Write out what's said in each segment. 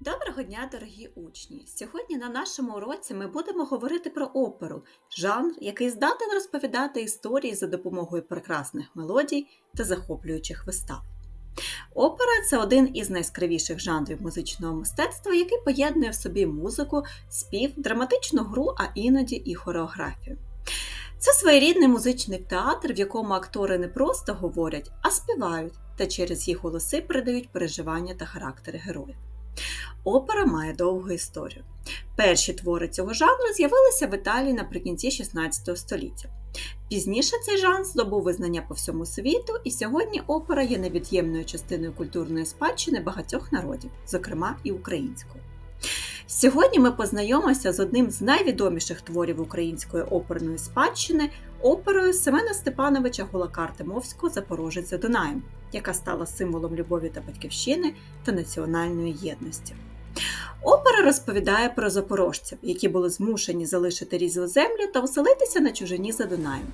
Доброго дня, дорогі учні! Сьогодні на нашому уроці ми будемо говорити про оперу, жанр, який здатен розповідати історії за допомогою прекрасних мелодій та захоплюючих вистав. Опера це один із найскравіших жанрів музичного мистецтва, який поєднує в собі музику, спів, драматичну гру, а іноді і хореографію. Це своєрідний музичний театр, в якому актори не просто говорять, а співають та через їх голоси передають переживання та характери героїв. Опера має довгу історію. Перші твори цього жанру з'явилися в Італії наприкінці 16 століття. Пізніше цей жанр здобув визнання по всьому світу, і сьогодні опера є невід'ємною частиною культурної спадщини багатьох народів, зокрема і української. Сьогодні ми познайомимося з одним з найвідоміших творів української оперної спадщини оперою Семена Степановича Гулака Артемовського Запорожець за Дунаєм, яка стала символом любові та батьківщини та національної єдності. Опера розповідає про запорожців, які були змушені залишити різну землю та оселитися на чужині за Дунаєм.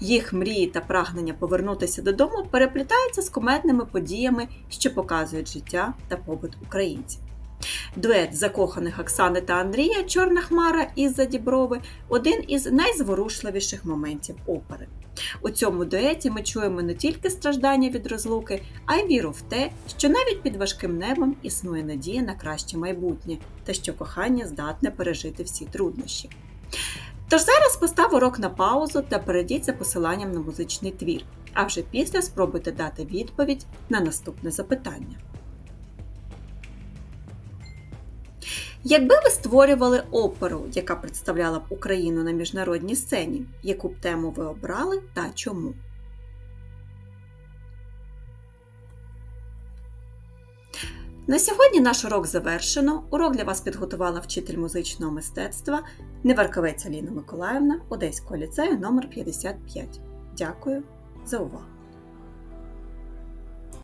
Їх мрії та прагнення повернутися додому переплітаються з кумедними подіями, що показують життя та побут українців. Дует закоханих Оксани та Андрія Чорна Хмара із-за Діброви один із найзворушливіших моментів опери. У цьому дуеті ми чуємо не тільки страждання від розлуки, а й віру в те, що навіть під важким небом існує надія на краще майбутнє та що кохання здатне пережити всі труднощі. Тож зараз постав урок на паузу та перейдіть за посиланням на музичний твір, а вже після спробуйте дати відповідь на наступне запитання. Якби ви створювали оперу, яка представляла б Україну на міжнародній сцені, яку б тему ви обрали та чому? На сьогодні наш урок завершено. Урок для вас підготувала вчитель музичного мистецтва Неварковець Аліна Миколаївна Одеського ліцею номер 55 Дякую за увагу!